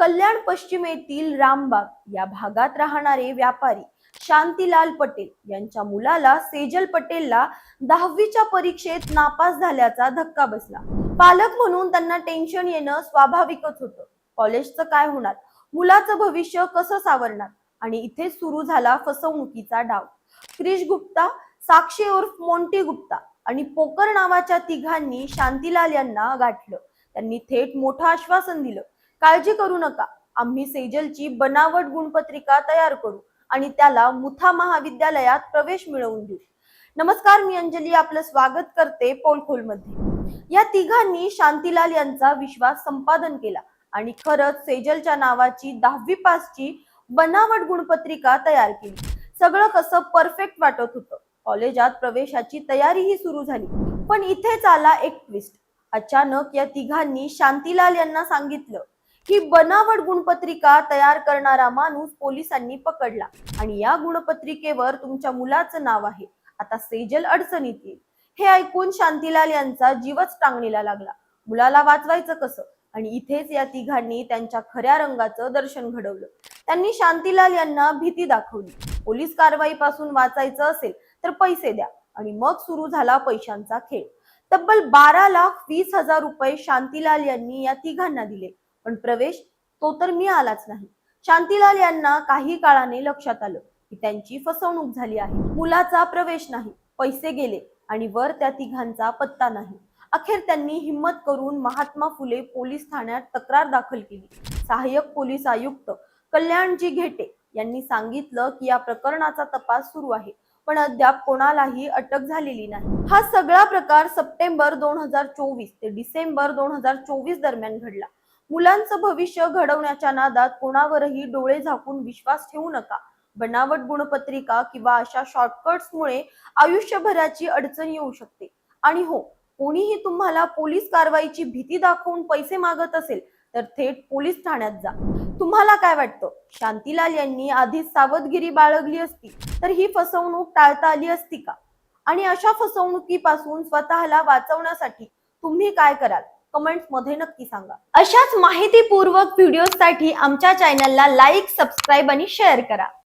कल्याण पश्चिमेतील रामबाग या भागात राहणारे व्यापारी शांतीलाल पटेल यांच्या मुलाला सेजल पटेलला दहावीच्या परीक्षेत नापास झाल्याचा धक्का बसला. पालक म्हणून त्यांना टेन्शन येणं स्वाभाविकच होतं. कॉलेजचं काय होणार? मुलाचं भविष्य कसं सावरणार? आणि इथे सुरू झाला फसवणुकीचा डाव. क्रिश गुप्ता साक्षी उर्फ मोंटी गुप्ता आणि पोकर नावाच्या तिघांनी शांतीलाल यांना गाठलं. त्यांनी थेट मोठं आश्वासन दिलं. काळजी करू नका. आम्ही सेजलची बनावट गुणपत्रिका तयार करू आणि त्याला मुथा महाविद्यालयात प्रवेश मिळवून देऊ. नमस्कार मी अंजली. आपलं स्वागत करते पोलखोलमध्ये. या तिघांनी शांतीलाल यांचा विश्वास संपादन केला आणि खरंच सेजलच्या नावाची दहावी पासची बनावट गुणपत्रिका तयार केली. सगळं कसं परफेक्ट वाटत होतं. कॉलेजात प्रवेशाची तयारीही सुरू झाली. पण इथेच आला एक ट्विस्ट अचानक या तिघांनी शांतीलाल यांना सांगितलं ही बनावट गुणपत्रिका तयार करणारा माणूस पोलिसांनी पकडला. आणि या गुणपत्रिकेवर तुमच्या मुलाचं नाव आहे. आता सेजल अडचणीत येईल. हे ऐकून शांतीलाल यांचा जीवच टांगणीला लागला. मुलाला वाचवायचं कसं? आणि इथेच या तिघांनी त्यांच्या खऱ्या रंगाचं दर्शन घडवलं. त्यांनी शांतीलाल यांना भीती दाखवली. पोलीस कारवाईपासून वाचायचं असेल तर पैसे द्या. आणि मग सुरू झाला पैशांचा खेळ. तब्बल बारा लाख वीस हजार रुपये शांतीलाल यांनी या तिघांना दिले. पण प्रवेश तो तर मिळालाच नाही. शांतीलाल यांना काही काळाने लक्षात आलं की त्यांची फसवणूक झाली आहे. मुलाचा प्रवेश नाही पैसे गेले आणि वर त्या तिघांचा पत्ता नाही. अखेर त्यांनी हिम्मत करून महात्मा फुले पोलीस ठाण्यात तक्रार दाखल केली. सहाय्यक पोलीस आयुक्त कल्याणजी घेटे यांनी सांगितलं की या प्रकरणाचा तपास सुरू आहे पण अद्याप कोणालाही अटक झालेली नाही. हा सगळा प्रकार सप्टेंबर दोन हजार चोवीस ते डिसेंबर दोन हजार चोवीस दरम्यान घडला. मुलांचं भविष्य घडवण्याच्या नादात कोणावरही डोळे झाकून विश्वास ठेवू नका. बनावट गुणपत्रिका किंवा अशा शॉर्टकट्समुळे आयुष्यभराची अडचण येऊ शकते. आणि हो कोणीही तुम्हाला पोलीस कारवाईची भीती दाखवून पैसे मागत असेल तर थेट पोलीस ठाण्यात जा. तुम्हाला काय वाटतं? शांतीलाल यांनी आधीच सावधगिरी बाळगली असती तर ही फसवणूक टाळता आली असती का? आणि अशा फसवणुकीपासून स्वतःला वाचवण्यासाठी तुम्ही काय कराल? कमेंट्समध्ये नक्की सांगा. अशाच माहितीपूर्वक व्हिडिओसाठी आमच्या चॅनलला लाईक सबस्क्राईब आणि शेअर करा.